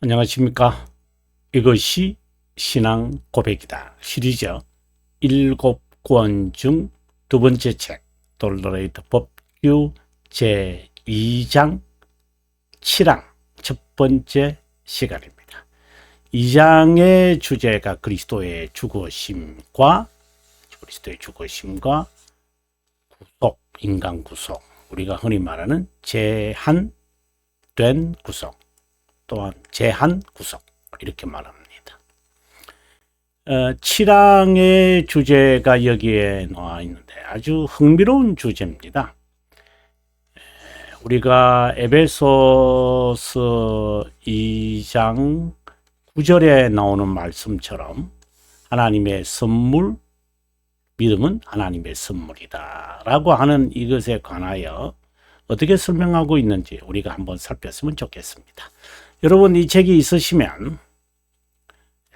안녕하십니까. 이것이 신앙 고백이다. 시리즈 일곱 권 중 두 번째 책, 돌로레이트 법규 제2장 7항 첫 번째 시간입니다. 2장의 주제가 그리스도의 죽으심과 그리스도의 죽으심과 구속, 인간 구속, 우리가 흔히 말하는 제한된 구속, 또한 제한 구속 이렇게 말합니다. 어, 7항의 주제가 여기에 나와 있는데 아주 흥미로운 주제입니다. 에, 우리가 에베소서 2장 9절에 나오는 말씀처럼 하나님의 선물, 믿음은 하나님의 선물이다. 라고 하는 이것에 관하여 어떻게 설명하고 있는지 우리가 한번 살폈으면 좋겠습니다. 여러분 이 책이 있으시면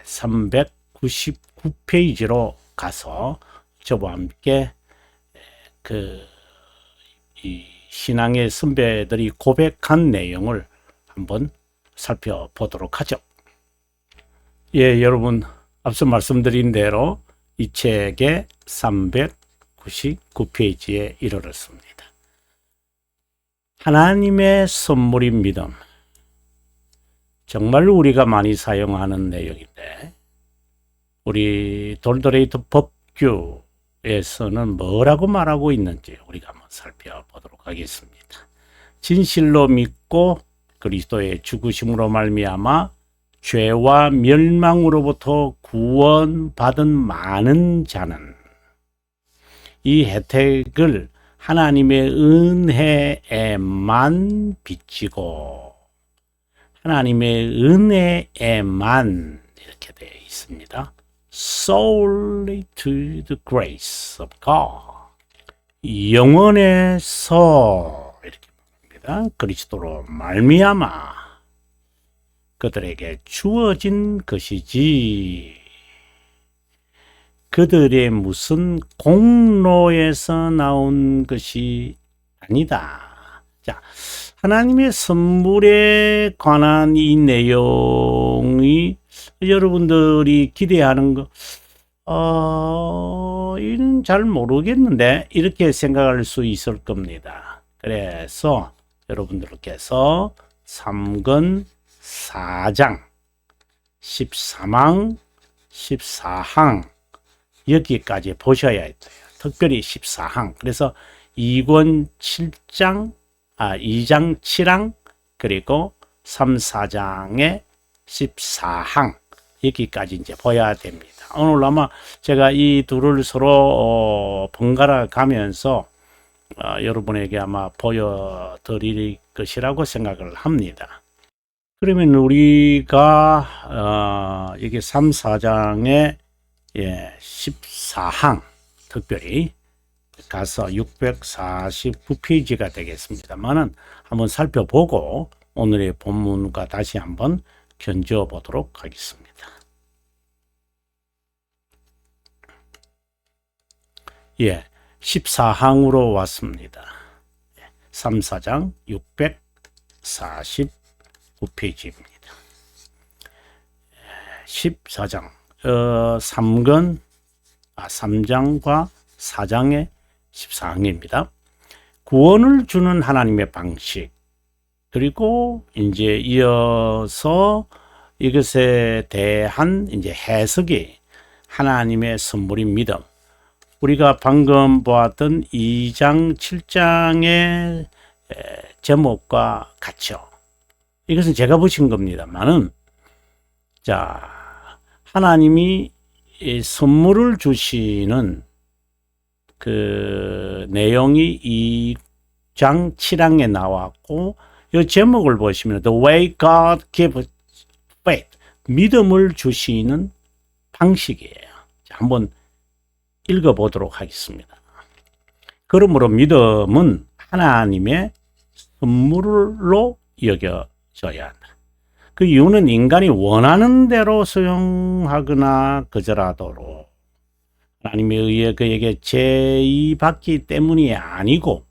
399페이지로 가서 저와 함께 그이 신앙의 선배들이 고백한 내용을 한번 살펴보도록 하죠. 예, 여러분 앞서 말씀드린 대로 이 책의 399페이지에 이르렀습니다. 하나님의 선물인 믿음. 정말 우리가 많이 사용하는 내용인데, 우리 돌도레이터 법규에서는 뭐라고 말하고 있는지 우리가 한번 살펴보도록 하겠습니다. 진실로 믿고 그리스도의 죽으심으로 말미암아 죄와 멸망으로부터 구원받은 많은 자는 이 혜택을 하나님의 은혜에만 비치고 하나님의 은혜에만 이렇게 되어 있습니다. solely to the grace of God. 영원에서 이렇게 말합니다. 그리스도로 말미암아 그들에게 주어진 것이지 그들의 무슨 공로에서 나온 것이 아니다. 자, 하나님의 선물에 관한 이 내용이 여러분들이 기대하는 거, 어, 이는 잘 모르겠는데, 이렇게 생각할 수 있을 겁니다. 그래서 여러분들께서 3권 4장, 13항, 14항, 여기까지 보셔야 돼요. 특별히 14항. 그래서 2권 7장, 아, 2장 7항, 그리고 3, 4장의 14항. 여기까지 이제 보야 됩니다. 오늘 아마 제가 이 둘을 서로 어, 번갈아 가면서 어, 여러분에게 아마 보여드릴 것이라고 생각을 합니다. 그러면 우리가 어, 여기 3, 4장의 예, 14항 특별히 가서 649페이지가 되겠습니다만은 한번 살펴보고 오늘의 본문과 다시 한번 견주어 보도록 하겠습니다. 예, 14항으로 왔습니다. 3, 4장 649페이지입니다. 14장 어, 3권, 아, 3장과 4장의 14항입니다. 구원을 주는 하나님의 방식, 그리고 이제 이어서 이것에 대한 이제 해석이 하나님의 선물인 믿음. 우리가 방금 보았던 2장, 7장의 제목과 같죠. 이것은 제가 보신 겁니다만은, 자, 하나님이 선물을 주시는 그 내용이 2장 7항에 나왔고 이 제목을 보시면 The way God gives faith 믿음을 주시는 방식이에요. 한번 읽어보도록 하겠습니다. 그러므로 믿음은 하나님의 선물로 여겨져야 한다. 그 이유는 인간이 원하는 대로 수용하거나 거절하도록 하나님에 의해 그에게 제의받기 때문이 아니고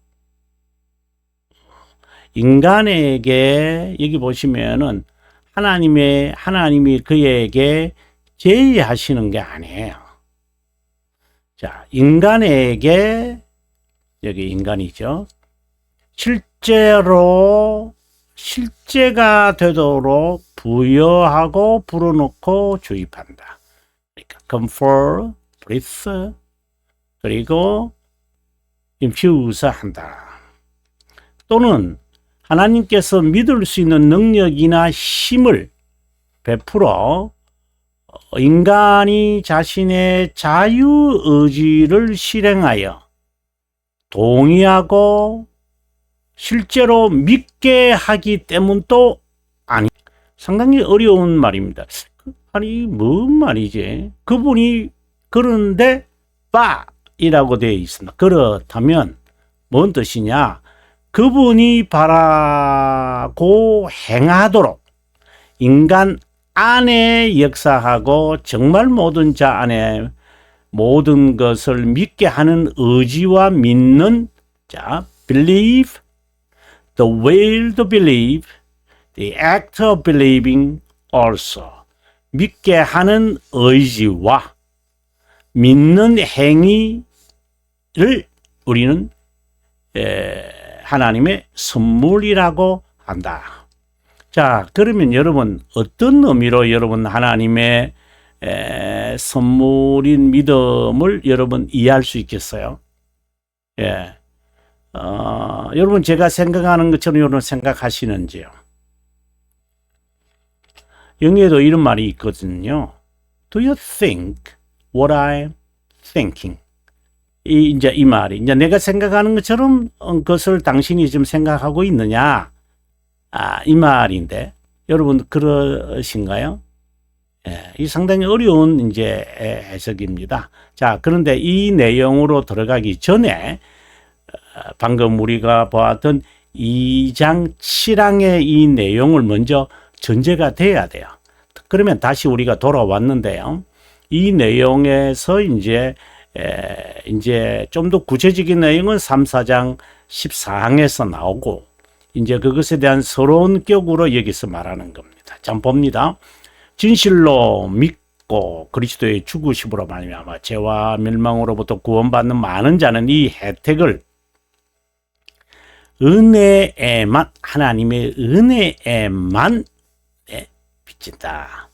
인간에게 여기 보시면은 하나님의 하나님이 그에게 제의하시는 게 아니에요. 자, 인간에게 여기 인간이죠. 실제로 실제가 되도록 부여하고 불어넣고 주입한다. 그러니까 confer, breathe, 그리고 infuse 한다. 또는 하나님께서 믿을 수 있는 능력이나 힘을 베풀어 인간이 자신의 자유 의지를 실행하여 동의하고 실제로 믿게 하기 때문도 아니 상당히 어려운 말입니다. 아니 뭔 말이지? 그분이 그런데 빠이라고 되어 있습니다. 그렇다면 뭔 뜻이냐? 그분이 바라고 행하도록 인간 안에 역사하고 정말 모든 자 안에 모든 것을 믿게 하는 의지와 믿는 자 believe the will to believe the act of believing also 믿게 하는 의지와 믿는 행위를 우리는 에, 하나님의 선물이라고 한다. 자, 그러면 여러분 어떤 의미로 여러분 하나님의 에, 선물인 믿음을 여러분 이해할 수 있겠어요? 예. 어, 여러분 제가 생각하는 것처럼 여러분 생각하시는지요? 영어에도 이런 말이 있거든요. Do you think what I'm thinking? 이 이제 이 말이 이제 내가 생각하는 것처럼 어, 그것을 당신이 지금 생각하고 있느냐? 아, 이 말인데 여러분 그러신가요? 예, 이 상당히 어려운 이제 해석입니다. 자, 그런데 이 내용으로 들어가기 전에 어, 방금 우리가 보았던 2장 7항의 이 내용을 먼저 전제가 돼야 돼요. 그러면 다시 우리가 돌아왔는데요. 이 내용에서 이제 에, 이제 좀 더 구체적인 내용은 3, 4장 14항에서 나오고 이제 그것에 대한 서론격으로 여기서 말하는 겁니다. 자, 봅니다. 진실로 믿고 그리스도의 죽으심으로 말미암아 죄와 멸망으로부터 구원받는 많은 자는 이 혜택을 은혜에만 하나님의 은혜에만 네, 비친다.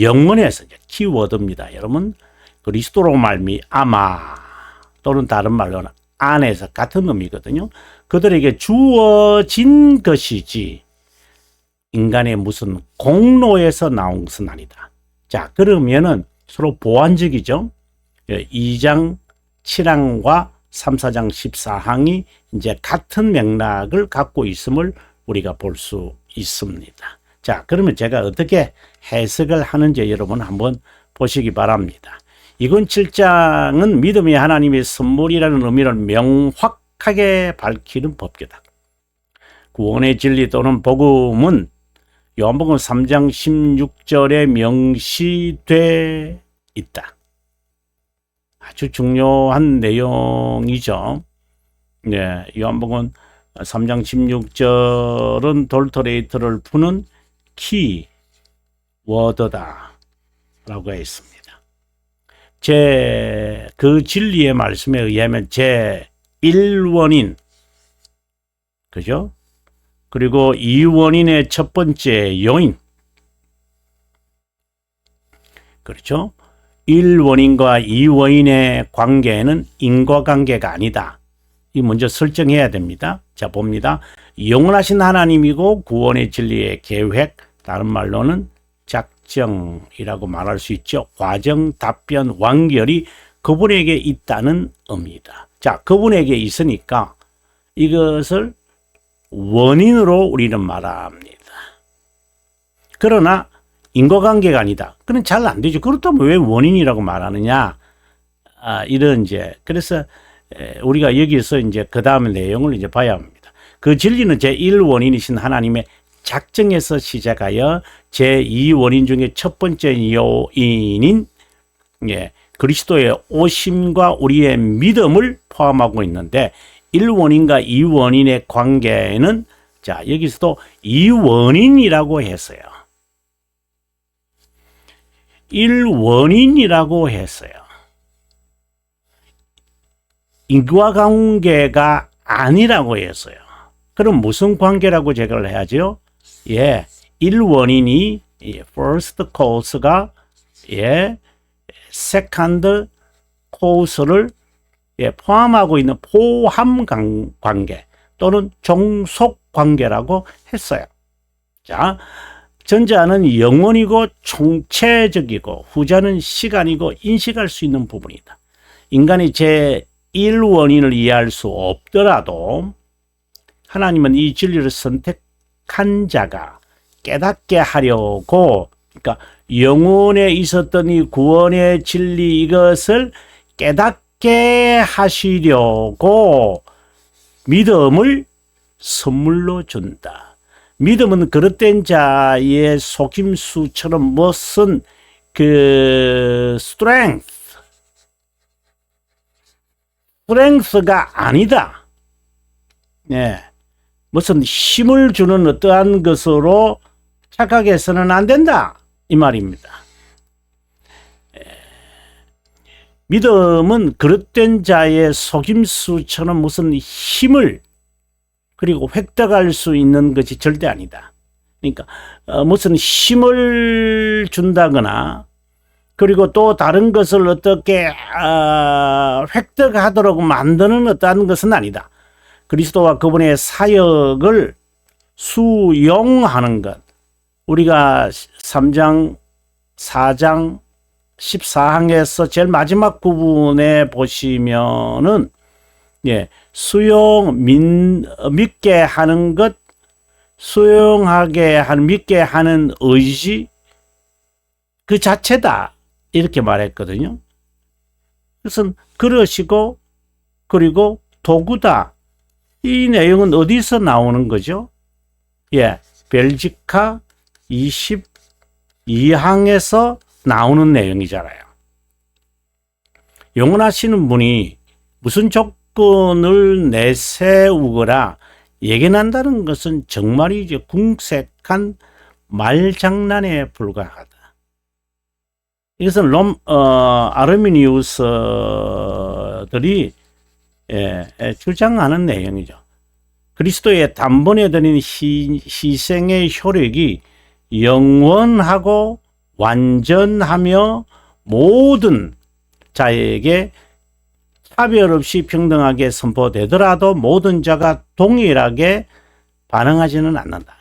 영문에서 이제 키워드입니다. 여러분 그리스도로 말미암아 또는 다른 말로는 안에서 같은 의미거든요. 그들에게 주어진 것이지 인간의 무슨 공로에서 나온 것은 아니다. 자, 그러면은 서로 보완적이죠. 2장 7항과 3, 4장 14항이 이제 같은 맥락을 갖고 있음을 우리가 볼 수 있습니다. 자, 그러면 제가 어떻게 해석을 하는지 여러분 한번 보시기 바랍니다. 이건 7장은 믿음이 하나님의 선물이라는 의미를 명확하게 밝히는 법계다. 구원의 진리 또는 복음은 요한복음 3장 16절에 명시돼 있다. 아주 중요한 내용이죠. 네, 요한복음 3장 16절은 돌토레이터를 푸는 키 워드다 라고 했습니다. 제 그 진리의 말씀에 의하면 제 1원인 그죠? 그리고 2원인의 첫 번째 요인 그렇죠? 1원인과 2원인의 관계는 인과관계가 아니다. 이 먼저 설정해야 됩니다. 자 봅니다. 영원하신 하나님이고 구원의 진리의 계획 다른 말로는 작정이라고 말할 수 있죠. 과정, 답변, 완결이 그분에게 있다는 의미다. 자, 그분에게 있으니까 이것을 원인으로 우리는 말합니다. 그러나 인과관계가 아니다. 그는 잘안 되죠. 그렇다면 왜 원인이라고 말하느냐? 아, 이런 이제 그래서 우리가 여기서 이제 그 다음의 내용을 이제 봐야 합니다. 그 진리는 제 1원인이신 하나님의 작정에서 시작하여 제2원인 중에 첫 번째 요인인 예, 그리스도의 오심과 우리의 믿음을 포함하고 있는데 1원인과 2원인의 관계는 자, 여기서도 2원인이라고 했어요. 일원인이라고 했어요. 인과관계가 아니라고 했어요. 그럼 무슨 관계라고 제거를 해야죠? 예, 일원인이 예, first cause가 예, second cause를 예, 포함하고 있는 포함 관- 관계 또는 종속 관계라고 했어요. 자, 전자는 영원이고 총체적이고 후자는 시간이고 인식할 수 있는 부분이다. 인간이 제 1원인을 이해할 수 없더라도 하나님은 이 진리를 선택한 자가 깨닫게 하려고 그러니까 영혼에 있었던 이 구원의 진리 이것을 깨닫게 하시려고 믿음을 선물로 준다. 믿음은 그릇된 자의 속임수처럼 무슨 그 strength, strength가 아니다. 네. 무슨 힘을 주는 어떠한 것으로 착각해서는 안 된다. 이 말입니다. 에, 믿음은 그릇된 자의 속임수처럼 무슨 힘을 그리고 획득할 수 있는 것이 절대 아니다. 그러니까 어, 무슨 힘을 준다거나 그리고 또 다른 것을 어떻게 어, 획득하도록 만드는 어떠한 것은 아니다. 그리스도와 그분의 사역을 수용하는 것. 우리가 3장, 4장, 14항에서 제일 마지막 부분에 보시면은 예, 수용 민, 믿게 하는 것, 수용하게 하는 믿게 하는 의지 그 자체다 이렇게 말했거든요. 그것은 그러시고 그리고 도구다. 이 내용은 어디서 나오는 거죠? 예, 벨지카 22항에서 나오는 내용이잖아요. 영원하시는 분이 무슨 조건을 내세우거나 예견한다는 것은 정말이 이제 궁색한 말장난에 불과하다. 이것은 롬, 어, 아르미니우스들이 예, 예, 주장하는 내용이죠. 그리스도의 단번에 드린 희, 희생의 효력이 영원하고 완전하며 모든 자에게 차별 없이 평등하게 선포되더라도 모든 자가 동일하게 반응하지는 않는다.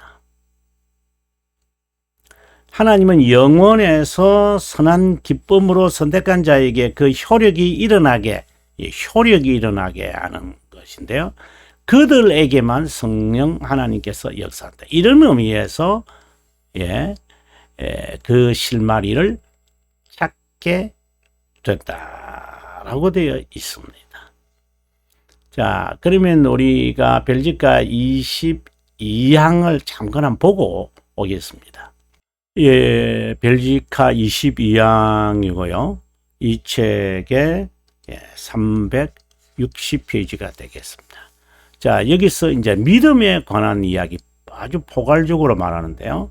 하나님은 영원에서 선한 기쁨으로 선택한 자에게 그 효력이 일어나게, 이 효력이 일어나게 하는 것인데요. 그들에게만 성령 하나님께서 역사한다. 이런 의미에서, 예, 예, 그 실마리를 찾게 됐다라고 되어 있습니다. 자, 그러면 우리가 벨지카 22항을 잠깐 보고 오겠습니다. 예, 벨지카 22항이고요. 이 책의 예, 360페이지가 되겠습니다. 자, 여기서 이제 믿음에 관한 이야기 아주 포괄적으로 말하는데요.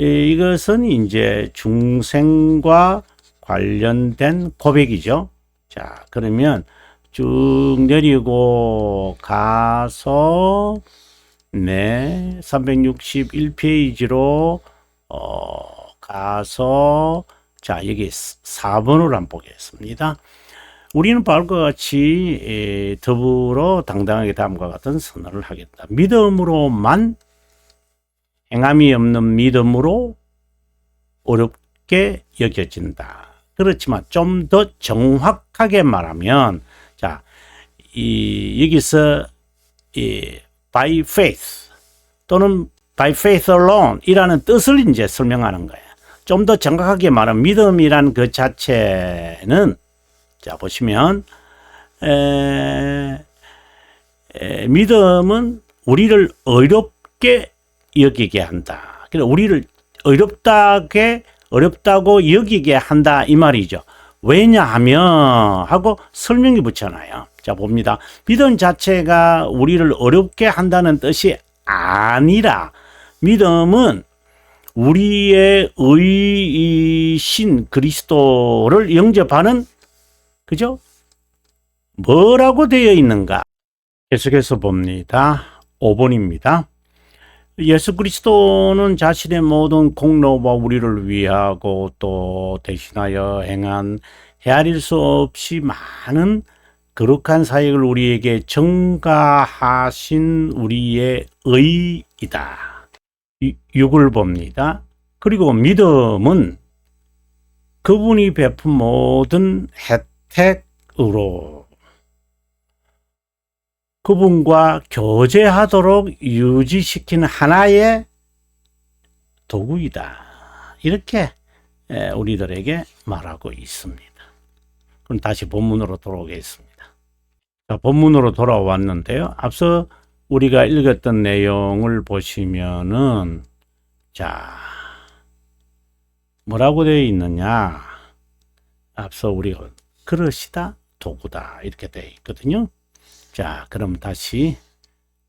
예, 이것은 이제 중생과 관련된 고백이죠. 자, 그러면 쭉 내리고 가서 네, 361페이지로 어, 가서 자, 여기 4번으로 한번 보겠습니다. 우리는 바울과 같이 에, 더불어 당당하게 다음과 같은 선언을 하겠다. 믿음으로만 행함이 없는 믿음으로 어렵게 여겨진다. 그렇지만 좀 더 정확하게 말하면 자, 이 여기서 이 by faith 또는 by faith alone 이라는 뜻을 이제 설명하는 거예요. 좀 더 정확하게 말하면 믿음이란 그 자체는 자 보시면 에, 에, 믿음은 우리를 어렵게 여기게 한다. 그래서 우리를 어렵다게 어렵다고 여기게 한다 이 말이죠. 왜냐하면 하고 설명이 붙잖아요. 자 봅니다. 믿음 자체가 우리를 어렵게 한다는 뜻이 아니라 믿음은 우리의 의이신 그리스도를 영접하는 그죠? 뭐라고 되어 있는가? 계속해서 봅니다. 5번입니다. 예수 그리스도는 자신의 모든 공로와 우리를 위하고 또 대신하여 행한 헤아릴 수 없이 많은 거룩한 사역을 우리에게 증가하신 우리의 의이다. 6을 봅니다. 그리고 믿음은 그분이 베푼 모든 혜택 으로 그분과 교제하도록 유지시키는 하나의 도구이다. 이렇게 우리들에게 말하고 있습니다. 그럼 다시 본문으로 돌아오겠습니다. 자, 본문으로 돌아왔는데요. 앞서 우리가 읽었던 내용을 보시면은 자 뭐라고 되어 있느냐 앞서 우리가 그릇이다 도구다. 이렇게 되어 있거든요. 자 그럼 다시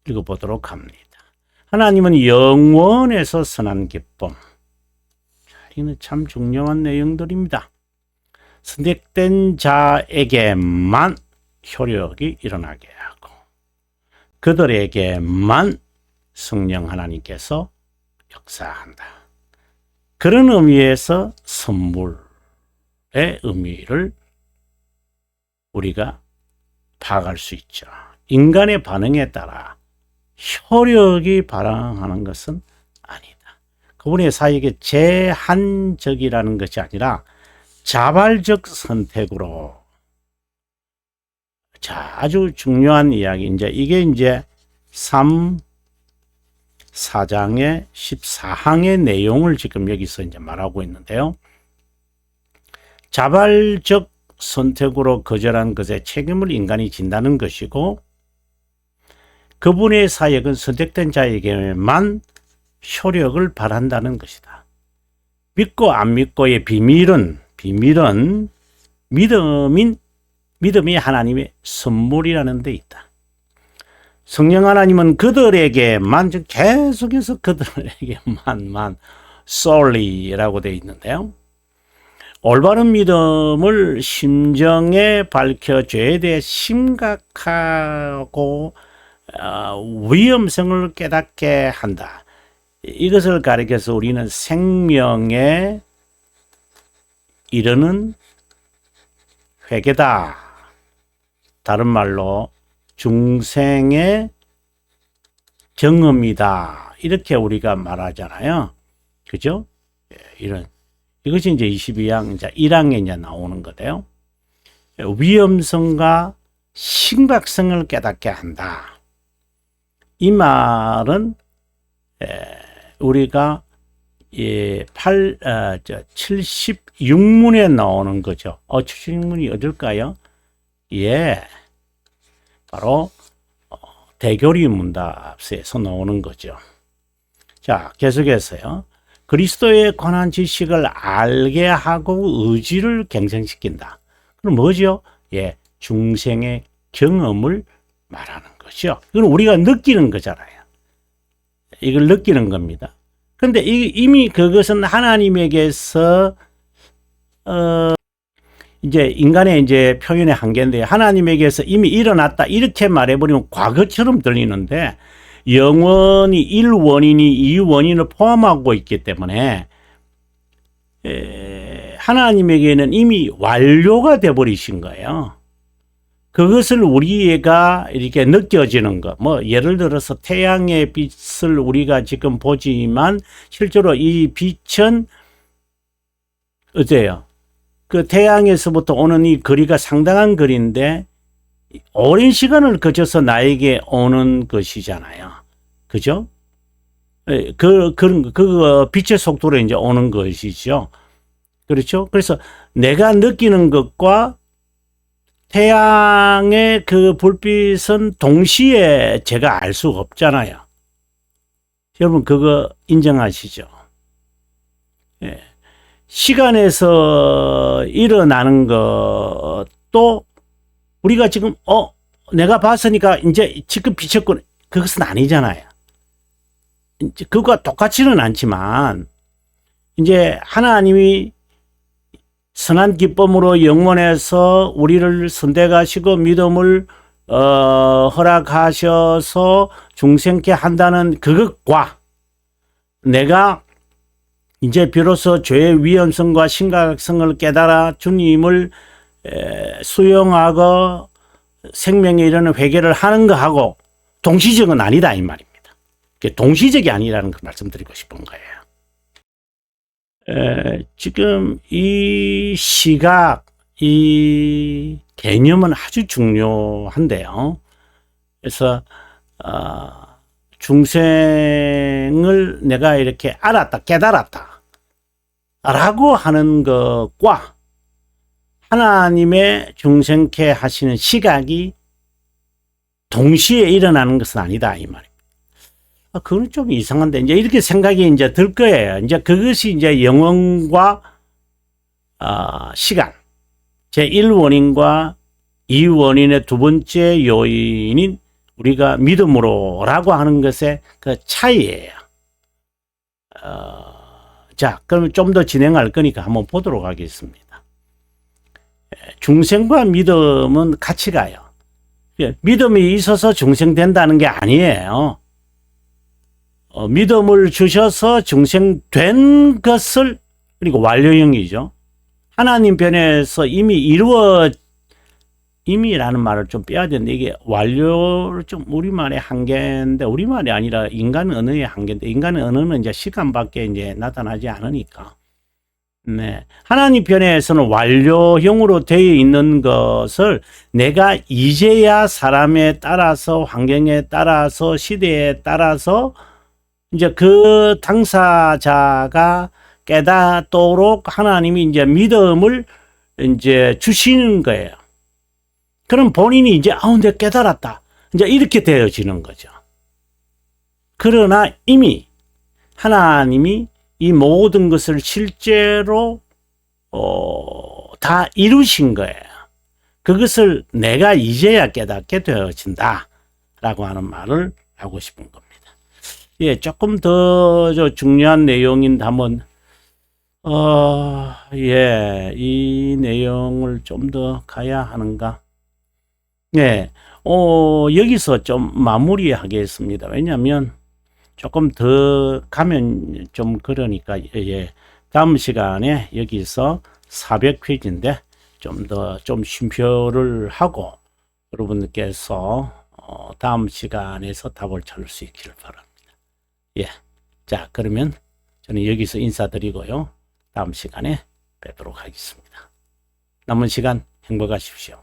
읽어보도록 합니다. 하나님은 영원에서 선한 기쁨. 자, 이는 참 중요한 내용들입니다. 선택된 자에게만 효력이 일어나게 하고 그들에게만 성령 하나님께서 역사한다. 그런 의미에서 선물의 의미를 우리가 파악할 수 있죠. 인간의 반응에 따라 효력이 발행하는 것은 아니다. 그분의 사역의 제한적이라는 것이 아니라 자발적 선택으로 자, 아주 중요한 이야기. 이제 이게 이제 3, 4장의 14항의 내용을 지금 여기서 이제 말하고 있는데요. 자발적 선택으로 거절한 것에 책임을 인간이 진다는 것이고, 그분의 사역은 선택된 자에게만 효력을 발한다는 것이다. 믿고 안 믿고의 비밀은, 비밀은 믿음인 믿음이 하나님의 선물이라는 데 있다. 성령 하나님은 그들에게만 계속해서 그들에게만만 solely라고 되어 있는데요. 올바른 믿음을 심정에 밝혀 죄에 대해 심각하고 어, 위험성을 깨닫게 한다. 이것을 가리켜서 우리는 생명에 이르는 회개다. 다른 말로 중생의 경험이다. 이렇게 우리가 말하잖아요. 그죠? 예, 이런. 이것이 이제 22장, 이제 1항에 이제 나오는 거예요. 위험성과 심각성을 깨닫게 한다. 이 말은, 우리가 예, 8, 어, 저, 76문에 나오는 거죠. 어, 76문이 어딜까요? 예. 바로, 어, 대교리 문답서에서 나오는 거죠. 자, 계속해서요. 그리스도에 관한 지식을 알게 하고 의지를 갱생시킨다. 그럼 뭐죠? 예, 중생의 경험을 말하는 거죠. 이건 우리가 느끼는 거잖아요. 이걸 느끼는 겁니다. 근데 이미 그것은 하나님에게서 어 이제 인간의 이제 표현의 한계인데 하나님에게서 이미 일어났다 이렇게 말해버리면 과거처럼 들리는데 영원히 1원인이 2원인을 포함하고 있기 때문에 에, 하나님에게는 이미 완료가 돼버리신 거예요. 그것을 우리가 이렇게 느껴지는 것, 뭐, 예를 들어서 태양의 빛을 우리가 지금 보지만, 실제로 이 빛은, 어때요? 그 태양에서부터 오는 이 거리가 상당한 거리인데, 오랜 시간을 거쳐서 나에게 오는 것이잖아요. 그죠? 예, 그, 그런, 그 빛의 속도로 이제 오는 것이죠. 그렇죠? 그래서 내가 느끼는 것과 태양의 그 불빛은 동시에 제가 알 수가 없잖아요. 여러분 그거 인정하시죠? 예. 시간에서 일어나는 것도 우리가 지금 어 내가 봤으니까 이제 지금 비쳤군 그것은 아니잖아요. 그것과 똑같지는 않지만 이제 하나님이 선한 기쁨으로 영원해서 우리를 선대가시고 믿음을 어, 허락하셔서 중생케 한다는 그것과 내가 이제 비로소 죄의 위험성과 심각성을 깨달아 주님을 에, 수용하고 생명에 이르는 회개를 하는 거하고 동시적은 아니다 이 말입니다. 동시적이 아니라는 걸 말씀드리고 싶은 거예요. 에, 지금 이 시각, 이 개념은 아주 중요한데요. 그래서 어, 중생을 내가 이렇게 알았다, 깨달았다. 라고 하는 것과 하나님의 중생케 하시는 시각이 동시에 일어나는 것은 아니다 이 말입니다. 아, 그건 좀 이상한데 이제 이렇게 생각이 이제 들 거예요. 이제 그것이 이제 영혼과 아, 시간 제 1 원인과 2 원인의 두 번째 요인인 우리가 믿음으로라고 하는 것의 그 차이예요. 어, 자, 그러면 좀 더 진행할 거니까 한번 보도록 하겠습니다. 에, 중생과 믿음은 같이 가요. 예, 믿음이 있어서 중생 된다는 게 아니에요. 어, 믿음을 주셔서 중생 된 것을 그리고 완료형이죠. 하나님 편에서 이미 이루어 이미라는 말을 좀 빼야 되는데 이게 완료를 좀 우리말의 한계인데 우리말이 아니라 인간 언어의 한계인데 인간 언어는 이제 시간밖에 이제 나타나지 않으니까 네 하나님 편에서는 완료형으로 되어 있는 것을 내가 이제야 사람에 따라서 환경에 따라서 시대에 따라서 이제 그 당사자가 깨닫도록 하나님이 이제 믿음을 이제 주시는 거예요. 그럼 본인이 이제 아우 내가 깨달았다. 이제 이렇게 되어지는 거죠. 그러나 이미 하나님이 이 모든 것을 실제로 어, 다 이루신 거예요. 그것을 내가 이제야 깨닫게 되어진다 라고 하는 말을 하고 싶은 겁니다. 예, 조금 더저 중요한 내용인데 한번 어, 예, 이 내용을 좀 더 가야 하는가? 네, 어, 여기서 좀 마무리하겠습니다. 왜냐하면 조금 더 가면 좀 그러니까, 예, 예. 다음 시간에 여기서 400퀴즈인데 좀 더 좀 쉼표를 하고 여러분들께서 어, 다음 시간에서 답을 찾을 수 있기를 바랍니다. 예. 자, 그러면 저는 여기서 인사드리고요. 다음 시간에 뵙도록 하겠습니다. 남은 시간 행복하십시오.